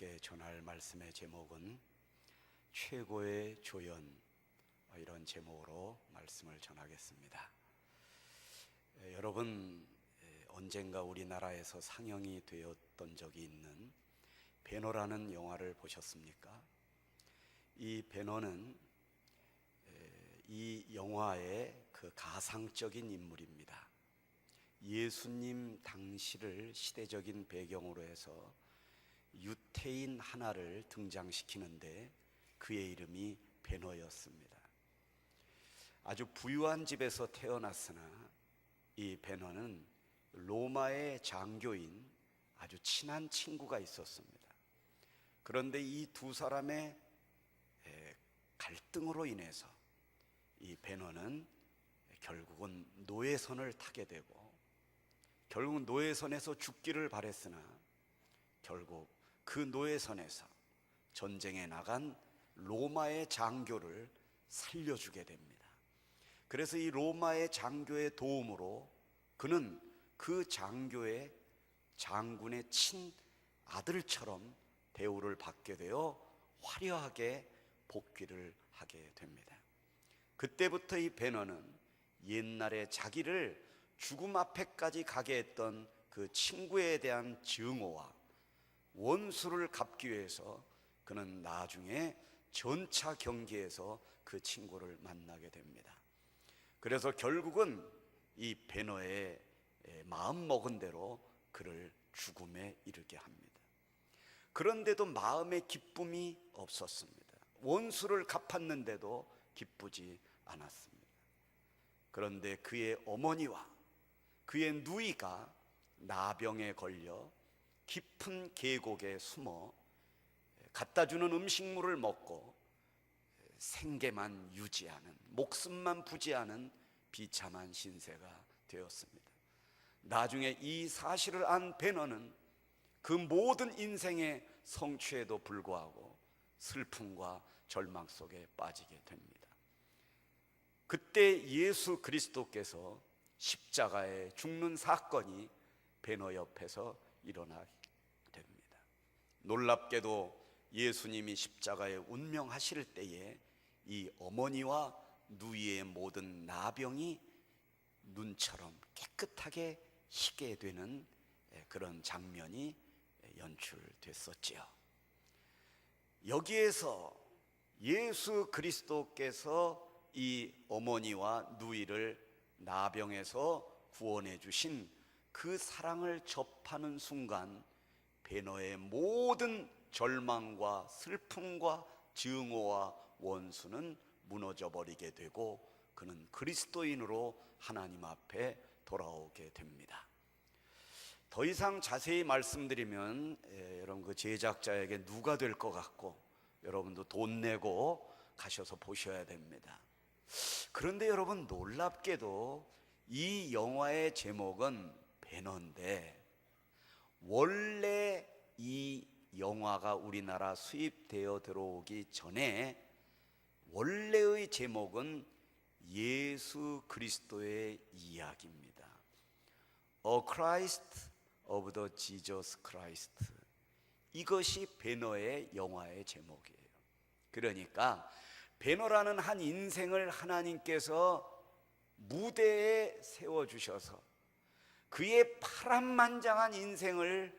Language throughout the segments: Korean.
여러분께 전할 말씀의 제목은 최고의 조연 어, 이런 제목으로 말씀을 전하겠습니다. 에, 여러분 에, 언젠가 우리나라에서 상영이 되었던 적이 있는 배너라는 영화를 보셨습니까? 이 배너는 에, 이 영화의 그 가상적인 인물입니다. 예수님 당시를 시대적인 배경으로 해서 유태인 하나를 등장시키는데 그의 이름이 베너였습니다. 아주 부유한 집에서 태어났으나 이 베너는 로마의 장교인 아주 친한 친구가 있었습니다. 그런데 이 두 사람의 에, 갈등으로 인해서 이 베너는 결국은 노예선을 타게 되고 결국 노예선에서 죽기를 바랬으나 결국 그 노예선에서 전쟁에 나간 로마의 장교를 살려주게 됩니다. 그래서 이 로마의 장교의 도움으로 그는 그 장교의 장군의 친 아들처럼 대우를 받게 되어 화려하게 복귀를 하게 됩니다. 그때부터 이 베너는 옛날에 자기를 죽음 앞에까지 가게 했던 그 친구에 대한 증오와 원수를 갚기 위해서 그는 나중에 전차 경기에서 그 친구를 만나게 됩니다. 그래서 결국은 이 베너의 마음 먹은 대로 그를 죽음에 이르게 합니다. 그런데도 마음의 기쁨이 없었습니다. 원수를 갚았는데도 기쁘지 않았습니다. 그런데 그의 어머니와 그의 누이가 나병에 걸려 깊은 계곡에 숨어 갖다 주는 음식물을 먹고 생계만 유지하는 목숨만 부지하는 비참한 신세가 되었습니다. 나중에 이 사실을 안 베너는 그 모든 인생의 성취에도 불구하고 슬픔과 절망 속에 빠지게 됩니다. 그때 예수 그리스도께서 십자가에 죽는 사건이 베너 옆에서 됩니다. 놀랍게도 예수님이 십자가에 운명하실 때에 이 어머니와 누이의 모든 나병이 눈처럼 깨끗하게 희게 되는 그런 장면이 연출됐었지요. 여기에서 예수 그리스도께서 이 어머니와 누이를 나병에서 구원해 주신 그 사랑을 접하는 순간 베너의 모든 절망과 슬픔과 증오와 원수는 무너져 버리게 되고 그는 그리스도인으로 하나님 앞에 돌아오게 됩니다. 더 이상 자세히 말씀드리면 에, 여러분 그 제작자에게 누가 될 것 같고 여러분도 돈 내고 가셔서 보셔야 됩니다. 그런데 여러분 놀랍게도 이 영화의 제목은 배너인데 원래 이 영화가 우리나라 수입되어 들어오기 전에 원래의 제목은 예수 그리스도의 이야기입니다. A Christ of the Jesus Christ. 이것이 배너의 영화의 제목이에요. 그러니까 배너라는 한 인생을 하나님께서 무대에 세워 주셔서 그의 파란만장한 인생을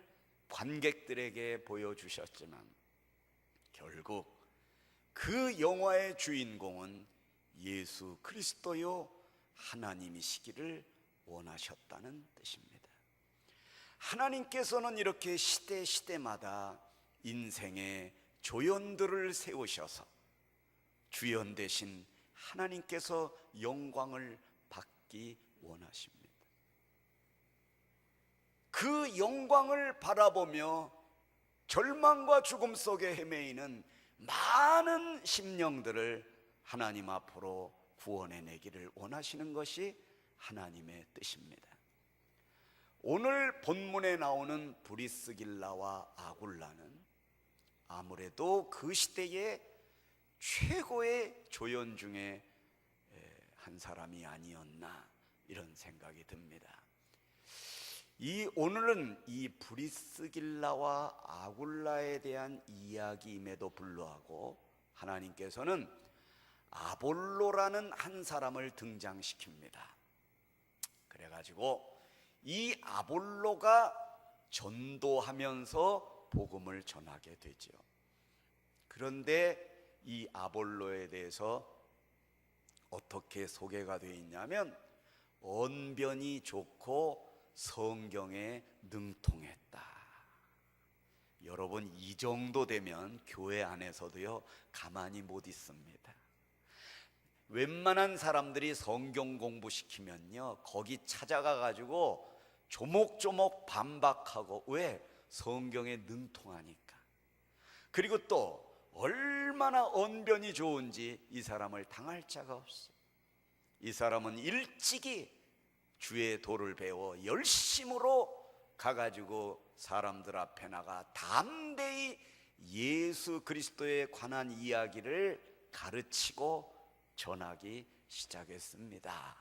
관객들에게 보여주셨지만 결국 그 영화의 주인공은 예수 그리스도요 하나님이시기를 원하셨다는 뜻입니다. 하나님께서는 이렇게 시대 시대마다 인생의 조연들을 세우셔서 주연 대신 하나님께서 영광을 받기 원하십니다. 그 영광을 바라보며 절망과 죽음 속에 헤매이는 많은 심령들을 하나님 앞으로 구원해 내기를 원하시는 것이 하나님의 뜻입니다. 오늘 본문에 나오는 브리스길라와 아굴라는 아무래도 그 시대의 최고의 조연 중에 한 사람이 아니었나 이런 생각이 듭니다. 이 오늘은 이 브리스길라와 아굴라에 대한 이야기임에도 불구하고 하나님께서는 아볼로라는 한 사람을 등장시킵니다. 그래 가지고 이 아볼로가 전도하면서 복음을 전하게 되죠. 그런데 이 아볼로에 대해서 어떻게 소개가 되어 있냐면 언변이 좋고 성경에 능통했다. 여러분 이 정도 되면 교회 안에서도요 가만히 못 있습니다. 웬만한 사람들이 성경 공부시키면요 거기 찾아가 가지고 조목조목 반박하고 왜 성경에 능통하니까 그리고 또 얼마나 언변이 좋은지 이 사람을 당할 자가 없어. 이 사람은 일찍이 주의 도를 배워 열심으로 가가지고 사람들 앞에 나가 담대히 예수 그리스도에 관한 이야기를 가르치고 전하기 시작했습니다.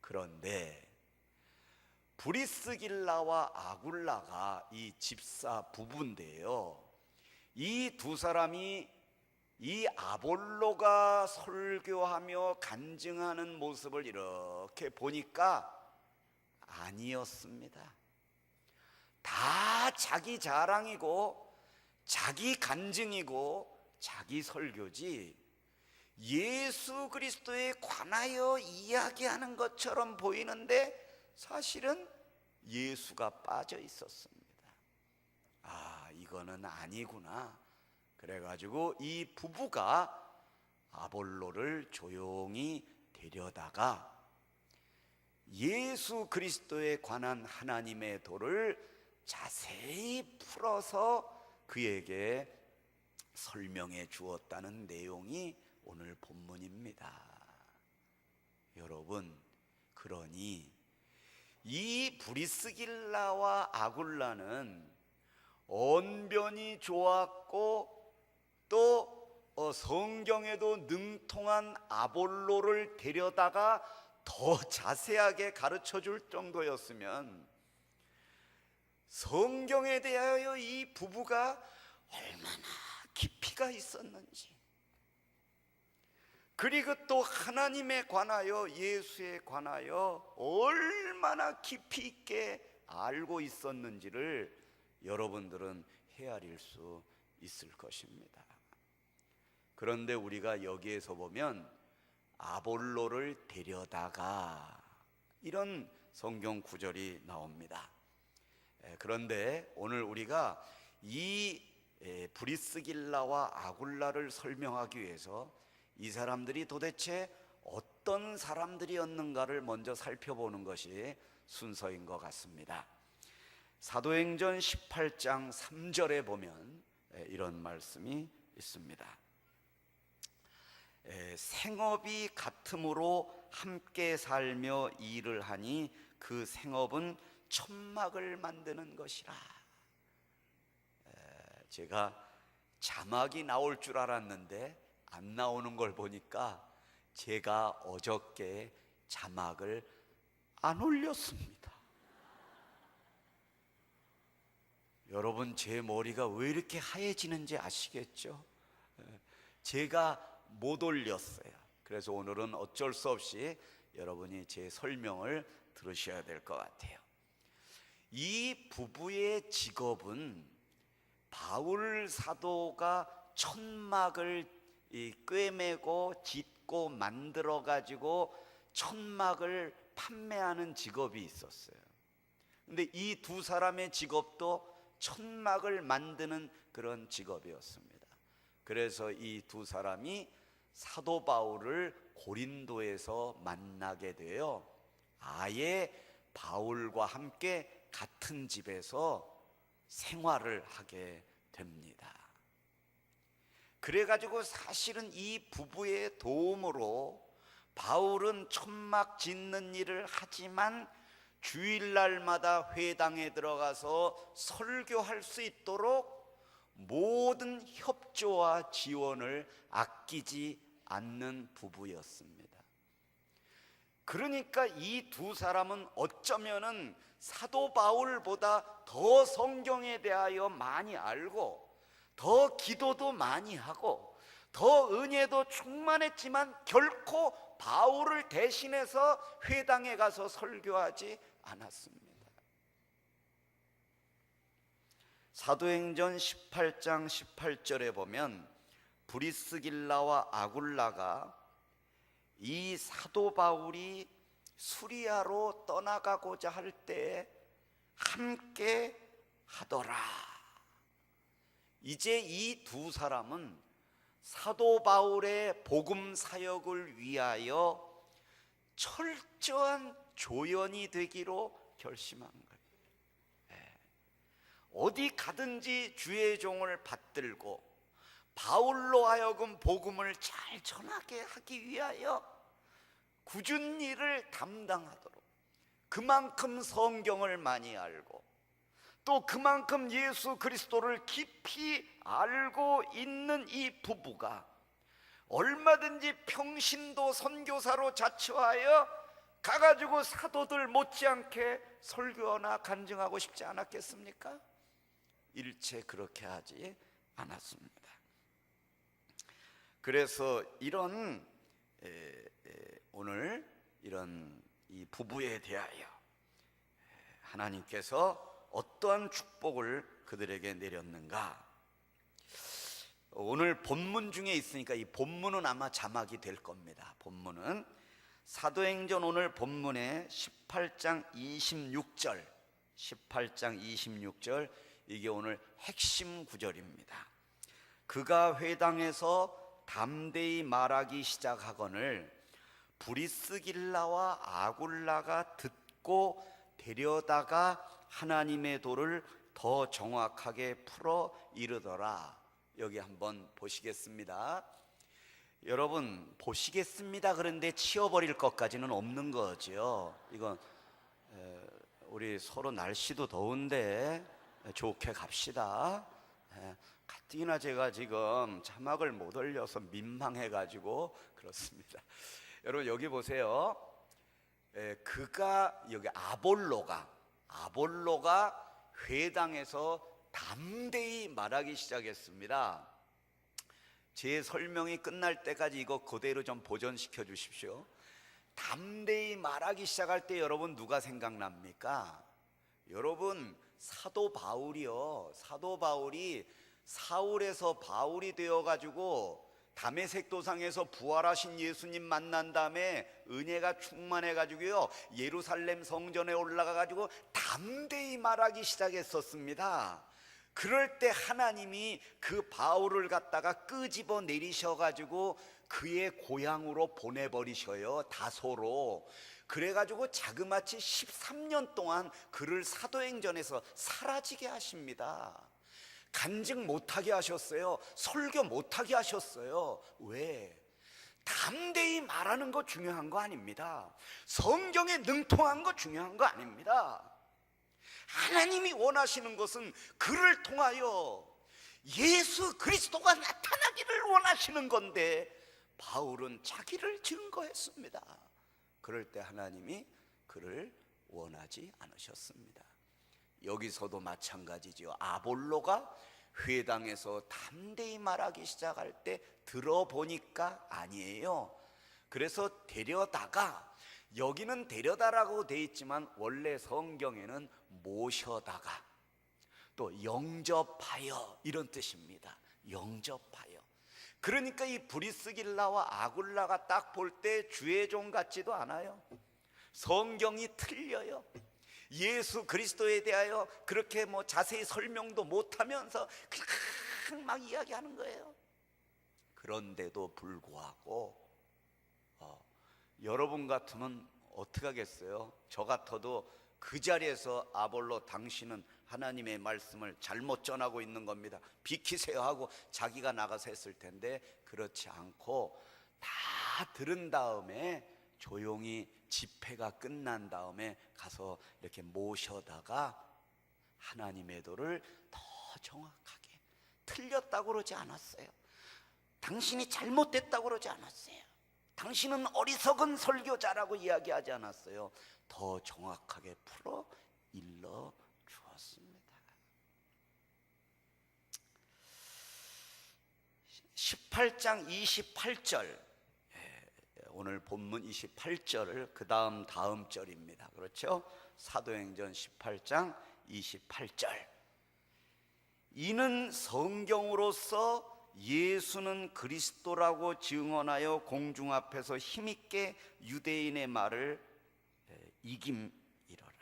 그런데 브리스길라와 아굴라가 이 집사 부부인데요. 이 두 사람이 이 아볼로가 설교하며 간증하는 모습을 이렇게 보니까 아니었습니다. 다 자기 자랑이고 자기 간증이고 자기 설교지 예수 그리스도에 관하여 이야기하는 것처럼 보이는데 사실은 예수가 빠져 있었습니다. 아, 이거는 아니구나. 그래가지고 이 부부가 아볼로를 조용히 데려다가 예수 그리스도에 관한 하나님의 도를 자세히 풀어서 그에게 설명해 주었다는 내용이 오늘 본문입니다. 여러분, 그러니 이 브리스길라와 아굴라는 언변이 좋았고 또 어, 성경에도 능통한 아볼로를 데려다가 더 자세하게 가르쳐 줄 정도였으면 성경에 대하여 이 부부가 얼마나 깊이가 있었는지 그리고 또 하나님에 관하여 예수에 관하여 얼마나 깊이 있게 알고 있었는지를 여러분들은 헤아릴 수 있을 것입니다. 그런데 우리가 여기에서 보면 아볼로를 데려다가 이런 성경 구절이 나옵니다. 에, 그런데 오늘 우리가 이 에, 브리스길라와 아굴라를 설명하기 위해서 이 사람들이 도대체 어떤 사람들이었는가를 먼저 살펴보는 것이 순서인 것 같습니다. 사도행전 18장 3절에 보면 에, 이런 말씀이 있습니다. 에, 생업이 같음으로 함께 살며 일을 하니 그 생업은 천막을 만드는 것이라. 에, 제가 자막이 나올 줄 알았는데 안 나오는 걸 보니까 제가 어저께 자막을 안 올렸습니다. 여러분 제 머리가 왜 이렇게 하얘지는지 아시겠죠? 제가 못 올렸어요. 그래서 오늘은 어쩔 수 없이 여러분이 제 설명을 들으셔야 될 것 같아요. 이 부부의 직업은 바울 사도가 천막을 이 꿰매고 짓고 만들어 가지고 천막을 판매하는 직업이 있었어요. 근데 이 두 사람의 직업도 천막을 만드는 그런 직업이었습니다. 그래서 이 두 사람이 사도 바울을 고린도에서 만나게 되어 아예 바울과 함께 같은 집에서 생활을 하게 됩니다. 그래가지고 사실은 이 부부의 도움으로 바울은 천막 짓는 일을 하지만 주일날마다 회당에 들어가서 설교할 수 있도록 모든 협조와 지원을 아끼지 않는 부부였습니다. 그러니까 이 두 사람은 어쩌면은 사도 바울보다 더 성경에 대하여 많이 알고 더 기도도 많이 하고 더 은혜도 충만했지만 결코 바울을 대신해서 회당에 가서 설교하지 않았습니다. 사도행전 18장 18절에 보면 브리스길라와 아굴라가 이 사도 바울이 수리아로 떠나가고자 할때 함께 하더라. 이제 이 두 사람은 사도 바울의 복음 사역을 위하여 철저한 조연이 되기로 결심한. 예. 어디 가든지 주의 종을 받들고 바울로 하여금 복음을 잘 전하게 하기 위하여 굳은 일을 담당하도록 그만큼 성경을 많이 알고 또 그만큼 예수 그리스도를 깊이 알고 있는 이 부부가 얼마든지 평신도 선교사로 자처하여 가가지고 사도들 못지않게 설교나 간증하고 싶지 않았겠습니까? 일체 그렇게 하지 않았습니다. 그래서 이런 에, 에, 오늘 이런 이 부부에 대하여 하나님께서 어떠한 축복을 그들에게 내렸는가? 오늘 본문 중에 있으니까 이 본문은 아마 자막이 될 겁니다. 본문은 사도행전 오늘 본문의 18장 26절, 18장 26절 이게 오늘 핵심 구절입니다. 그가 회당에서 담대히 말하기 시작하거늘 브리스길라와 아굴라가 듣고 데려다가 하나님의 도를 더 정확하게 풀어 이르더라. 여기 한번 보시겠습니다. 여러분 보시겠습니다. 그런데 치워버릴 것까지는 없는 거죠. 이건 에, 우리 서로 날씨도 더운데 좋게 갑시다. 에, 가뜩이나 제가 지금 자막을 못 올려서 민망해가지고 그렇습니다. 여러분 여기 보세요. 에, 그가 여기 아볼로가 아볼로가 회당에서 담대히 말하기 시작했습니다. 제 설명이 끝날 때까지 이거 그대로 좀 보존시켜 주십시오. 담대히 말하기 시작할 때 여러분 누가 생각납니까? 여러분 사도 바울이요. 사도 바울이 사울에서 바울이 되어 가지고 담에색 도상에서 부활하신 예수님 만난 다음에 은혜가 충만해 가지고요. 예루살렘 성전에 올라가 가지고 담대히 말하기 시작했었습니다. 그럴 때 하나님이 그 바울을 갖다가 끄집어 내리셔 가지고 그의 고향으로 보내 버리셔요. 다소로. 그래 가지고 자그마치 13년 동안 그를 사도행전에서 사라지게 하십니다. 간증 못하게 하셨어요. 설교 못하게 하셨어요. 왜? 담대히 말하는 거 중요한 거 아닙니다. 성경에 능통한 거 중요한 거 아닙니다. 하나님이 원하시는 것은 그를 통하여 예수 그리스도가 나타나기를 원하시는 건데 바울은 자기를 증거했습니다. 그럴 때 하나님이 그를 원하지 않으셨습니다. 여기서도 마찬가지지요. 아볼로가 회당에서 담대히 말하기 시작할 때 들어보니까 아니에요. 그래서 데려다가 여기는 데려다라고 돼 있지만 원래 성경에는 모셔다가 또 영접하여 이런 뜻입니다. 영접하여. 그러니까 이 브리스길라와 아굴라가 딱 볼 때 주의 종 같지도 않아요. 성경이 틀려요. 예수 그리스도에 대하여 그렇게 뭐 자세히 설명도 못하면서 그냥 막 이야기하는 거예요. 그런데도 불구하고 어, 여러분 같으면 어떻게 하겠어요? 저 같아도 그 자리에서 아볼로 당신은 하나님의 말씀을 잘못 전하고 있는 겁니다. 비키세요 하고 자기가 나가서 했을 텐데 그렇지 않고 다 들은 다음에 조용히 집회가 끝난 다음에 가서 이렇게 모셔다가 하나님의 도를 더 정확하게 틀렸다고 그러지 않았어요. 당신이 잘못됐다고 그러지 않았어요. 당신은 어리석은 설교자라고 이야기하지 않았어요. 더 정확하게 풀어 일러 주었습니다. 18장 28절 예, 오늘 본문 28절을 그 다음 다음 절입니다. 그렇죠? 사도행전 18장 28절. 이는 성경으로서 예수는 그리스도라고 증언하여 공중 앞에서 힘있게 유대인의 말을 예, 이김이러라.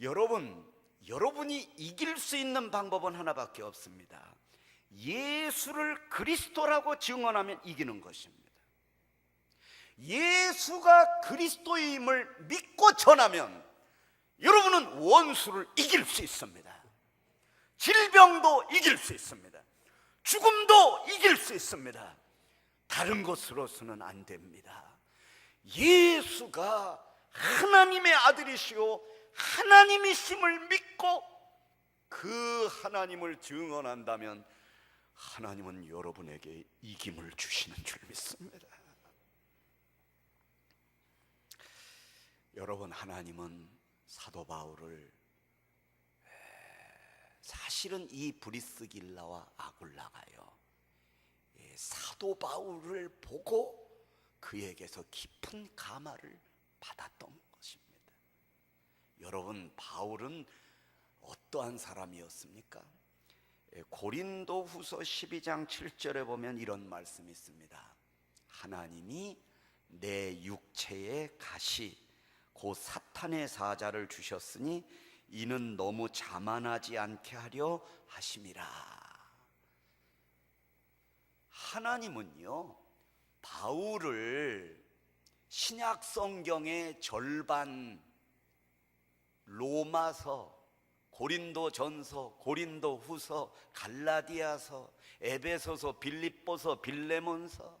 여러분, 여러분이 이길 수 있는 방법은 하나밖에 없습니다. 예수를 그리스도라고 증언하면 이기는 것입니다. 예수가 그리스도임을 믿고 전하면 여러분은 원수를 이길 수 있습니다. 질병도 이길 수 있습니다. 죽음도 이길 수 있습니다. 다른 것으로서는 안 됩니다. 예수가 하나님의 아들이시오 하나님이심을 믿고 그 하나님을 증언한다면 하나님은 여러분에게 이김을 주시는 줄 믿습니다. 여러분 하나님은 사도 바울을 사실은 이 브리스길라와 아굴라가요 예, 사도 바울을 보고 그에게서 깊은 감화를 받았던. 여러분 바울은 어떠한 사람이었습니까? 예, 고린도 후서 12장 7절에 보면 이런 말씀이 있습니다. 하나님이 내 육체의 가시 곧 사탄의 사자를 주셨으니 이는 너무 자만하지 않게 하려 하심이라. 하나님은요, 바울을 신약 성경의 절반 로마서, 고린도 전서, 고린도 후서, 갈라디아서, 에베소서, 빌립보서, 빌레몬서,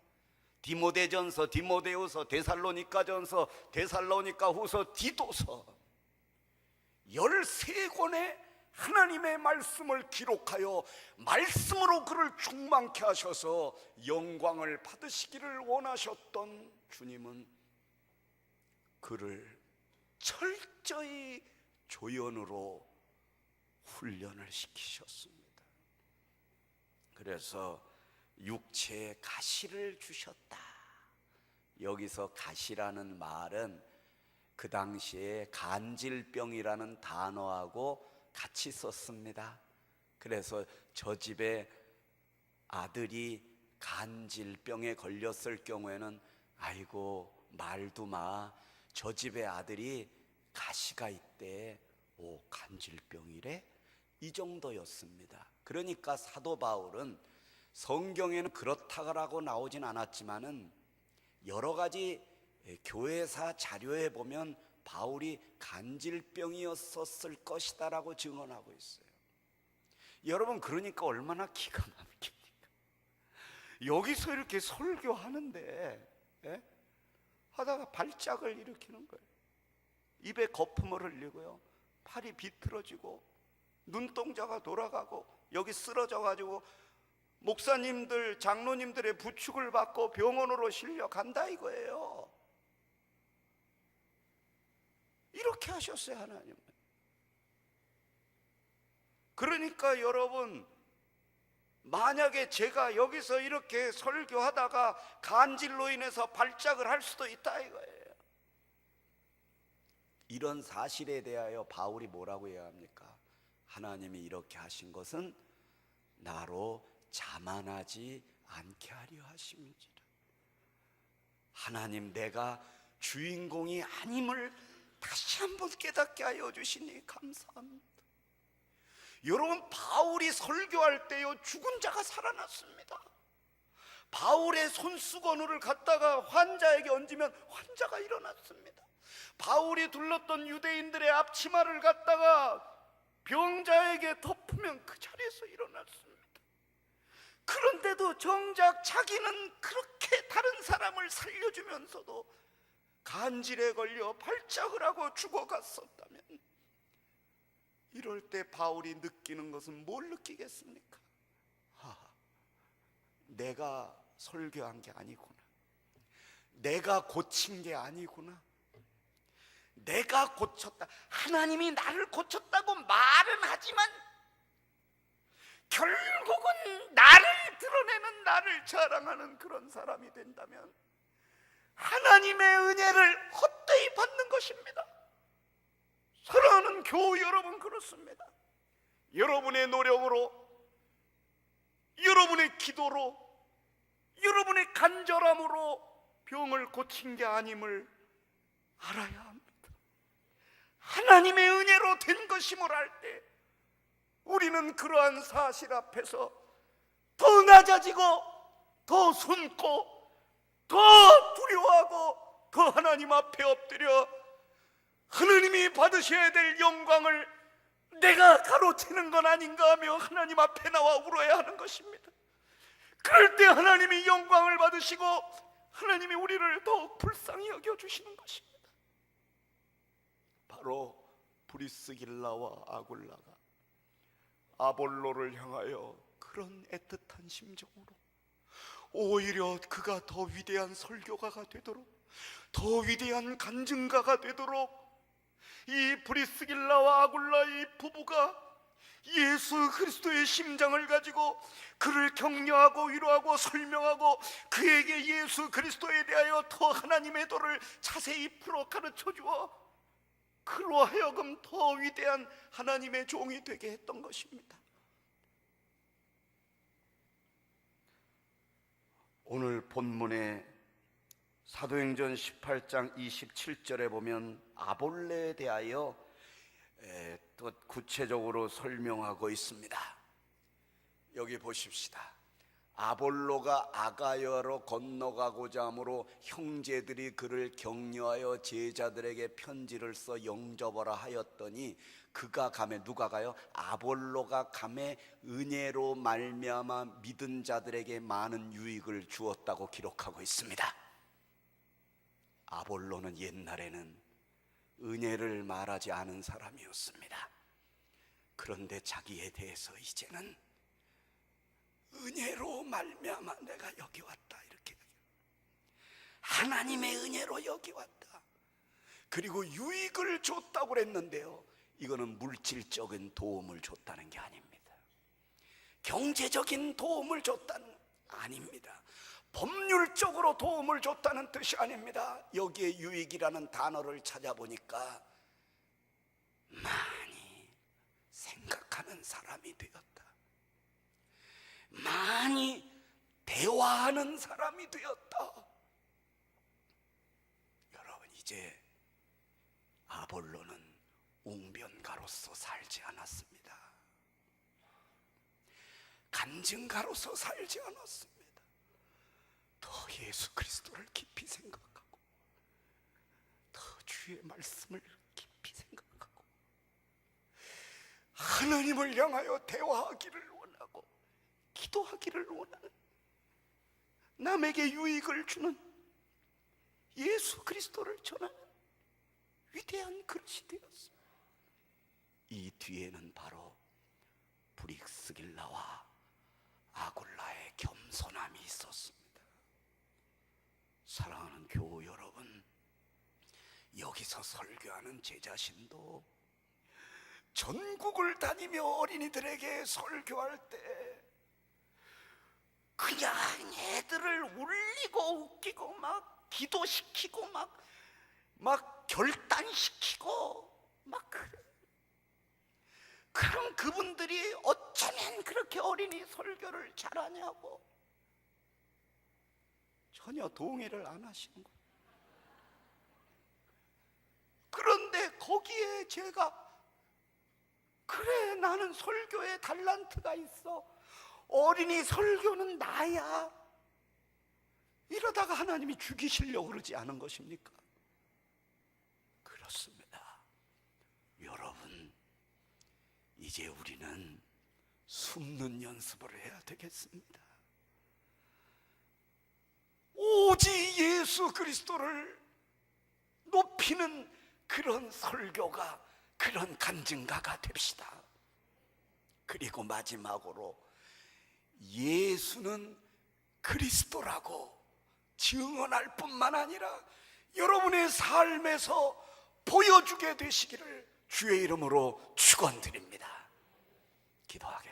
디모데전서, 디모데후서, 데살로니가전서, 데살로니가 후서, 디도서. 13권의 하나님의 말씀을 기록하여 말씀으로 그를 충만케 하셔서 영광을 받으시기를 원하셨던 주님은 그를 철저히 조연으로 훈련을 시키셨습니다. 그래서 육체에 가시를 주셨다. 여기서 가시라는 말은 그 당시에 간질병이라는 단어하고 같이 썼습니다. 그래서 저 집에 아들이 간질병에 걸렸을 경우에는 아이고 말도 마. 저 집에 아들이 가시가 있대. 오 간질병이래? 이 정도였습니다. 그러니까 사도 바울은 성경에는 그렇다라고 나오진 않았지만은 여러 가지 교회사 자료에 보면 바울이 간질병이었었을 것이다라고 증언하고 있어요. 여러분 그러니까 얼마나 기가 막힙니까? 여기서 이렇게 설교하는데 예? 하다가 발작을 일으키는 거예요. 입에 거품을 흘리고요. 팔이 비틀어지고 눈동자가 돌아가고 여기 쓰러져 가지고 목사님들, 장로님들의 부축을 받고 병원으로 실려 간다 이거예요. 이렇게 하셨어요, 하나님은. 그러니까 여러분, 만약에 제가 여기서 이렇게 설교하다가 간질로 인해서 발작을 할 수도 있다 이거예요. 이런 사실에 대하여 바울이 뭐라고 해야 합니까? 하나님이 이렇게 하신 것은 나로 자만하지 않게 하려 하심이지라. 하나님 내가 주인공이 아님을 다시 한번 깨닫게 하여 주시니 감사합니다. 여러분 바울이 설교할 때요 죽은 자가 살아났습니다. 바울의 손수건을 갖다가 환자에게 얹으면 환자가 일어났습니다. 바울이 둘렀던 유대인들의 앞치마를 갖다가 병자에게 덮으면 그 자리에서 일어났습니다. 그런데도 정작 자기는 그렇게 다른 사람을 살려주면서도 간질에 걸려 발작을 하고 죽어갔었다면 이럴 때 바울이 느끼는 것은 뭘 느끼겠습니까? 아, 내가 설교한 게 아니구나. 내가 고친 게 아니구나. 내가 고쳤다. 하나님이 나를 고쳤다고 말은 하지만 결국은 나를 드러내는 나를 자랑하는 그런 사람이 된다면 하나님의 은혜를 헛되이 받는 것입니다. 사랑하는 교우 여러분 그렇습니다. 여러분의 노력으로 여러분의 기도로 여러분의 간절함으로 병을 고친 게 아님을 알아야 합니다. 하나님의 은혜로 된 것임을 알 때 우리는 그러한 사실 앞에서 더 낮아지고 더 숨고 더 두려워하고 더 하나님 앞에 엎드려 하나님이 받으셔야 될 영광을 내가 가로채는 건 아닌가 하며 하나님 앞에 나와 울어야 하는 것입니다. 그럴 때 하나님이 영광을 받으시고 하나님이 우리를 더욱 불쌍히 여겨 주시는 것입니다. 바로 브리스길라와 아굴라가 아볼로를 향하여 그런 애틋한 심정으로 오히려 그가 더 위대한 설교가가 되도록 더 위대한 간증가가 되도록 이 브리스길라와 아굴라 이 부부가 예수 그리스도의 심장을 가지고 그를 격려하고 위로하고 설명하고 그에게 예수 그리스도에 대하여 더 하나님의 도를 자세히 풀어 가르쳐 주어 그로 하여금 더 위대한 하나님의 종이 되게 했던 것입니다. 오늘 본문에 사도행전 18장 27절에 보면 아볼레에 대하여 에, 또 구체적으로 설명하고 있습니다. 여기 보십시다. 아볼로가 아가야로 건너가고자 하므로 형제들이 그를 격려하여 제자들에게 편지를 써 영접하라 하였더니 그가 감에 누가 가요? 아볼로가 감에 은혜로 말미암아 믿은 자들에게 많은 유익을 주었다고 기록하고 있습니다. 아볼로는 옛날에는 은혜를 말하지 않은 사람이었습니다. 그런데 자기에 대해서 이제는 은혜로 말미암아 내가 여기 왔다 이렇게 하나님의 은혜로 여기 왔다. 그리고 유익을 줬다고 그랬는데요. 이거는 물질적인 도움을 줬다는 게 아닙니다. 경제적인 도움을 줬다는 아닙니다. 법률적으로 도움을 줬다는 뜻이 아닙니다. 여기에 유익이라는 단어를 찾아보니까 많이 생각하는 사람이 되었다. 많이 대화하는 사람이 되었다. 여러분 이제 아볼로는 웅변가로서 살지 않았습니다. 간증가로서 살지 않았습니다. 더 예수 그리스도를 깊이 생각하고 더 주의 말씀을 깊이 생각하고 하나님을 향하여 대화하기를 원하고 기도하기를 원하는 남에게 유익을 주는 예수 그리스도를 전하는 위대한 그릇이 되었습니다. 이 뒤에는 바로 브릭스길라와 아굴라의 겸손함이 있었습니다. 사랑하는 교우 여러분, 여기서 설교하는 제 자신도 전국을 다니며 어린이들에게 설교할 때 그냥 애들을 울리고 웃기고 막 기도시키고 막 막 결단시키고 막 그래. 그럼 그분들이 어쩌면 그렇게 어린이 설교를 잘하냐고 전혀 동의를 안 하시는 거예요. 그런데 거기에 제가 그래 나는 설교에 달란트가 있어 어린이 설교는 나야 이러다가 하나님이 죽이시려고 그러지 않은 것입니까? 그렇습니다. 여러분 이제 우리는 숨는 연습을 해야 되겠습니다. 오직 예수 그리스도를 높이는 그런 설교가 그런 간증가가 됩시다. 그리고 마지막으로 예수는 그리스도라고 증언할 뿐만 아니라 여러분의 삶에서 보여주게 되시기를 주의 이름으로 축원드립니다. 기도하겠습니다.